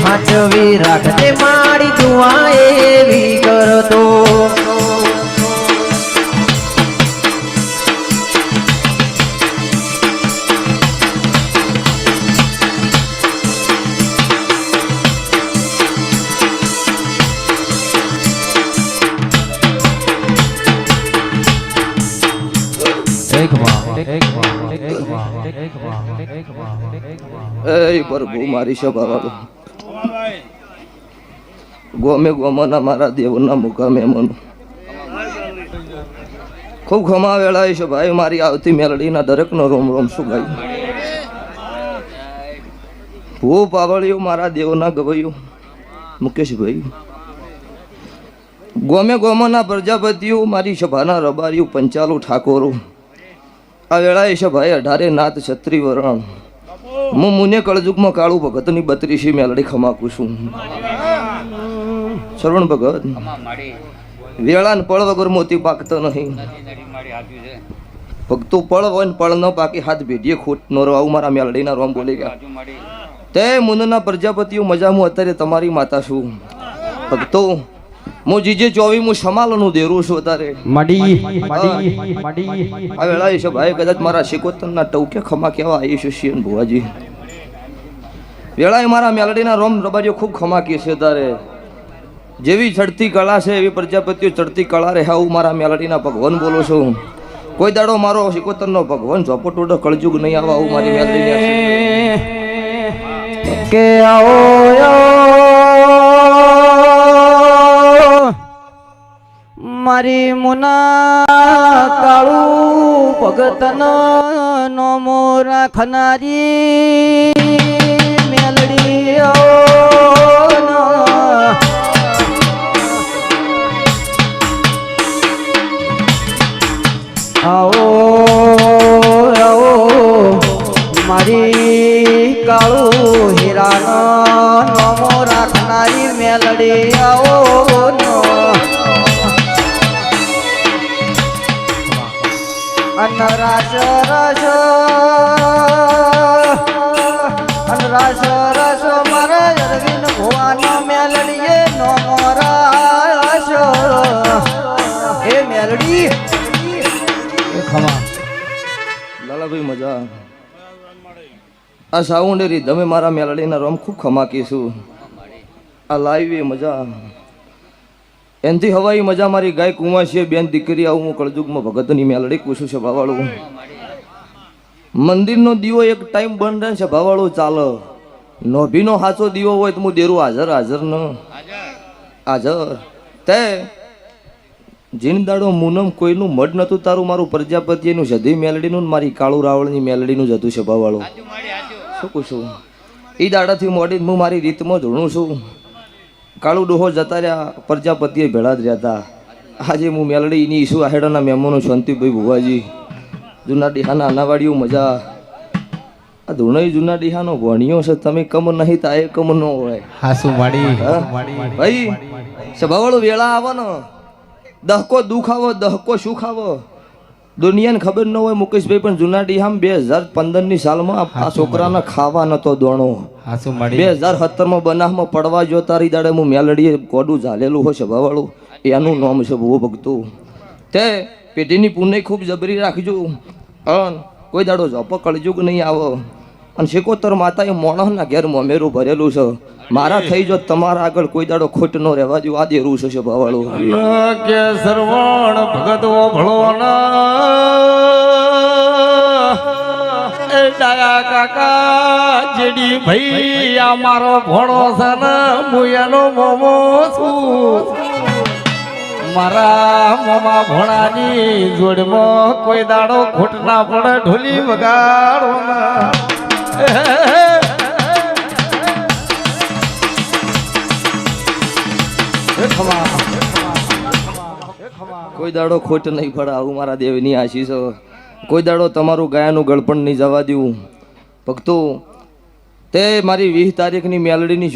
હાચવી રાખજે મારી દુઆ એવી કરતો એ પ્રભુ, મારી સભા વાળો. ગોમે ગોમાના મારા દેવના મુકામે મન. ખૂબ ખમા વેળાય છે ભાઈ મારી આવતી મેલડીના દરેકનો રોમ રોમ શું ગાય ભૂ પાવળિયું મારા દેવના ગવાયું, મુકેશભાઈ. ગોમે ગોમાના પ્રજાપતિઓ, મારી સભાના રબારીઓ, પંચાલુ ઠાકોરો. આ વેળાએ છે ભાઈ, અઢારે નાથ છત્રી વરણ. હું મુને કળજુગમાં કાળું ભગતની બત્રીસી મેલડી ખમાકું છું. શ્રવણ ભગત વેળા ને પળ વગર મોતી પાકતો નહીં. ભક્તો પળ હોય પળ ન પાકી, હાથ ભેડીએ ખોટ નો આવું મારા મેલડીના રોમ બોલી ગયા. તે મુનના પ્રજાપતિઓ મજામાં અત્યારે તમારી માતા છું. ભક્તો હું જીજે ચોવી હું સમાલનું દેરું છું વધારે. મડી મડી આ વેળા છે ભાઈ કદાચ મારા શિકોતરના ટૌકે ખમા કેવા આવી છે શિયન ભુવાજી. વેળાએ મારા મેલડીના રોમ રબારીઓ ખૂબ ખમા કે છે તારે જેવી ચડતી કળા છે એવી પ્રજાપતિઓ ચડતી કળા રહે હું મારા મેલડીના ભગવાન બોલું છું. કોઈ દાડો મારો શિકોતરનો ભગવાન ઝોપટોડો કળજુગ નહીં આવા હું મારી મેલડીને કે આવો. મારી મુના કાળું ભગતન નોમો રાખનારી મેલડી આવો ના. આવો આવો, મારી કાળું હીરાનો નમો રાખનારી મેલડી આવો નો. અન રાસ અનરાજ રસ મારા અરવિંદ મેલડીએ નો રાસ હે મેલડી. ખમા. લાલાભાઈ, મજા. આ સાઉન્ડ સાઉન્ડેરી, તમે મારા મેલડીના રોમ ખૂબ ખમાકીશું આ લાઈવ એ મજા. એનથી હવાઈ મજા મારી ગાય કુંવાશીએ બેન દીકરી આવું હું કળજુગમાં ભગતની મેલડી કુશું છે ભાવાળું. મંદિરનો દીવો એક ટાઈમ બંધ રહે છે ભાવાળું, ચાલે. નોભીનો હાચો દીવો હોય તો હું દેરું હાજર હાજર ન. હાજર. તે જીન દાડો મુનમ કોઈનું મઢ નતું તારું મારું પ્રજાપતિ એનું જધી મેલડીનું મારી કાળુ રાવળની મેલડીનું જ હતું છે ભાવાળું. શું કહું છું એ દાડાથી મોડી હું મારી રીતમાં ધૂણું છું. કાળુ ડોહો જતા રહ્યા પ્રજાપતિએ ભેળા જ રહ્યા હતા. આજે હું મેલડીની ઈસુ આહેડાના મહેમાનો શાંતિભાઈ ભુવાજી. જૂના ડીહાના અનાવાડીઓ મજા. આ ધૂણઈ જૂના ડીહાનો ભણ્યો છે તમે કમ નહીં તા એ કમ ન હોય. હાસુ માડી? ભાઈ સભાવાળો વેળા આવવાનો દહકો દુઃખ આવો દહકો સુખ આવો. દુનિયાને ખબર ન હોય મુકેશભાઈ પણ જૂના ડીહામ બે હજાર પંદરની સાલમાં આ- છોકરાને ખાવા નતો દોણો. બે હજાર સત્તરમાં બનાવમાં પડવા જો તારી દાડે હું મેલડીએ કોડું ઝાલેલું હોય સભાવાળું એનું નામ છે ભૂવો ભગતું તે પેઢીની પુણ્ય ખૂબ જબરી રાખજો. અન કોઈ દાડો જોપો કળજુગ નહીં આવો. અને શેકોતર માતાએ મોણસના ઘેર મોમેરું ભરેલું છે. મારા થઈ જો તમારા આગળ કોઈ દાડો ખોટ નો રહેવા જો આદે દેરું છે ભવાળો કે સર્વણ ભગત ભળવાના. એ ડાયા કાકા જેડી ભાઈ આ મારો ભણો છે ને હું એનો મોમો છું. મારા મોમા ભણાની જોડમાં કોઈ દાડો ખોટ ના પડે ઢોલી વગાડો કોઈ દાડો ખોટ નહીં પડે આવું મારા દેવની આશીષ. કોઈ દાડો તમારું ગાયાનું ગળપણ નહીં જવા દેવું. ભક્તો, તે મારી વીસ તારીખની મેલડીની